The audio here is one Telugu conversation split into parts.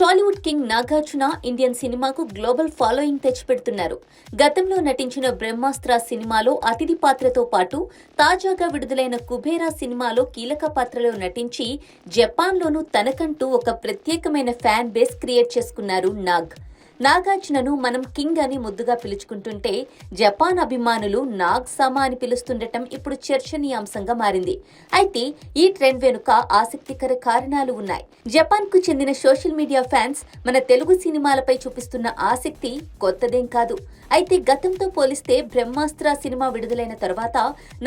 టాలీవుడ్ కింగ్ నాగార్జున ఇండియన్ సినిమాకు గ్లోబల్ ఫాలోయింగ్ తెచ్చిపెడుతున్నారు. గతంలో నటించిన బ్రహ్మాస్త్ర సినిమాలో అతిథి పాత్రతో పాటు తాజాగా విడుదలైన కుబేరా సినిమాలో కీలక పాత్రలో నటించి జపాన్లోనూ తనకంటూ ఒక ప్రత్యేకమైన ఫ్యాన్ బేస్ క్రియేట్ చేసుకున్నారు నాగ్. నాగార్జునను మనం కింగ్ అని ముద్దుగా పిలుచుకుంటుంటే జపాన్ అభిమానులు నాగ్ సమా అని పిలుస్తుండటం ఇప్పుడు చర్చనీయాంశంగా మారింది. అయితే ఈ ట్రెండ్ వెనుక ఆసక్తికర కారణాలు ఉన్నాయి. జపాన్కు చెందిన సోషల్ మీడియా ఫ్యాన్స్ మన తెలుగు సినిమాలపై చూపిస్తున్న ఆసక్తి కొత్తదేం కాదు. అయితే గతంతో పోలిస్తే బ్రహ్మాస్త్ర సినిమా విడుదలైన తర్వాత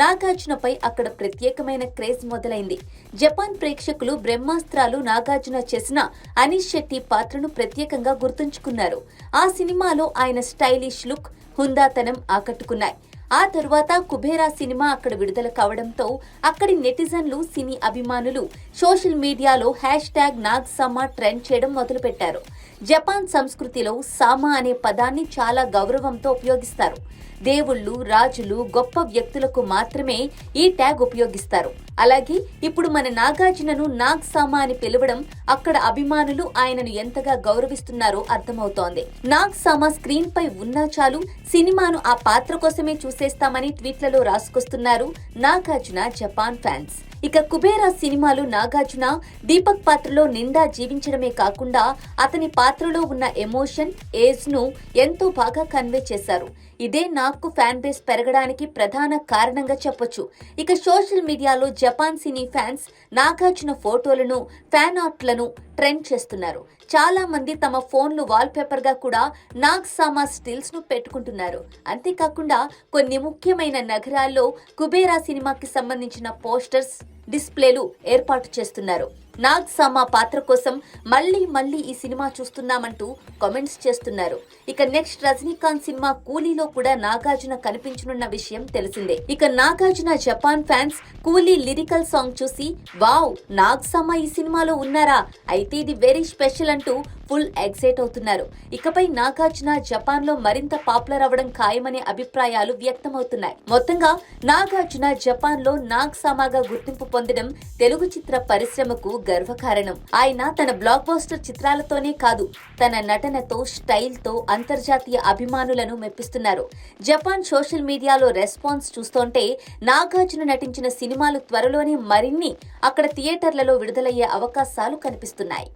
నాగార్జునపై అక్కడ ప్రత్యేకమైన క్రేజ్ మొదలైంది. జపాన్ ప్రేక్షకులు బ్రహ్మాస్త్రాలు నాగార్జున చేసిన అనీష్ శెట్టి పాత్రను ప్రత్యేకంగా గుర్తుంచుకున్నారు. ఆ సినిమాలో ఆయన స్టైలిష్ లుక్ హుందాతనం ఆకట్టుకున్నాయి. ఆ తరువాత కుబేరా సినిమా అక్కడ విడుదల కావడంతో అక్కడి నెటిజన్లు సినీ అభిమానులు సోషల్ మీడియాలో హ్యాష్ ట్యాగ్ నాగ్ సామా ట్రెండ్ చేయడం మొదలుపెట్టారు. జపాన్ సంస్కృతిలో సామా అనే పదాన్ని చాలా గౌరవంతో ఉపయోగిస్తారు. దేవుళ్ళు రాజులు గొప్ప వ్యక్తులకు మాత్రమే ఈ ట్యాగ్ ఉపయోగిస్తారు. అలాగే ఇప్పుడు మన నాగార్జునను నాగ్ సామా అని పిలవడం అక్కడ అభిమానులు ఆయనను ఎంతగా గౌరవిస్తున్నారో అర్థమవుతోంది. నాగ్ సామా స్క్రీన్ పై ఉన్నా చాలు సినిమాను ఆ పాత్ర కోసమే చూసేస్తామని ట్వీట్లలో రాసుకొస్తున్నారు నాగార్జున జపాన్ ఫ్యాన్స్. ఇక కుబేరా సినిమాలో నాగార్జున దీపక్ పాత్రలో నిండా జీవించడమే కాకుండా అతని పాత్రలో ఉన్న ఎమోషన్ ఏజ్ను ఎంతో బాగా కన్వే చేశారు. ఇదే నాకు ఫ్యాన్ బేస్ పెరగడానికి ప్రధాన కారణంగా చెప్పొచ్చు. ఇక సోషల్ మీడియాలో జపాన్ జపాన్ సినీ ఫ్యాన్స్ నాగార్జున ఫోటోలను ఫ్యాన్ ఆర్ట్లను ట్రెండ్ చేస్తున్నారు. చాలా మంది తమ ఫోన్లు వాల్గా కూడా నాగ్ సామా స్టిల్స్ను పెట్టుకుంటున్నారు. అంతేకాకుండా కొన్ని ముఖ్యమైన నగరాల్లో కుబేరా సినిమాకి సంబంధించిన పోస్టర్స్ డిస్ప్లేలు ఏర్పాటు చేస్తున్నారు. నాగ్ సామా పాత్ర కోసం మళ్ళీ మళ్ళీ ఈ సినిమా చూస్తున్నామంటూ కామెంట్స్ చేస్తున్నారు. ఇక నెక్స్ట్ రజనీకాంత్ సినిమా కూలీలో కూడా నాగార్జున కనిపించనున్న విషయం తెలిసిందే. ఇక Nagarjuna Japan fans Coolie lyrical song చూసి వావ్ నాగ్ సామా ఈ సినిమాలో ఉన్నారా? అయితే ఇది వెరీ స్పెషల్ అంటూ ఫుల్ ఎగ్జైట్ అవుతున్నారు. ఇకపై నాగార్జున జపాన్లో మరింత పాపులర్ అవడం ఖాయమనే అభిప్రాయాలు వ్యక్తమవుతున్నాయి. మొత్తంగా నాగార్జున జపాన్లో నాగ్ సామాగా గుర్తింపు పొందడం తెలుగు చిత్ర పరిశ్రమకు గర్వకారణం. ఆయన తన బ్లాక్ బోస్టర్ చిత్రాలతోనే కాదు తన నటనతో స్టైల్తో అంతర్జాతీయ అభిమానులను మెప్పిస్తున్నారు. జపాన్ సోషల్ మీడియాలో రెస్పాన్స్ చూస్తుంటే నాగార్జున నటించిన సినిమాలు త్వరలోనే మరిన్ని అక్కడ థియేటర్లలో విడుదలయ్యే అవకాశాలు కనిపిస్తున్నాయి.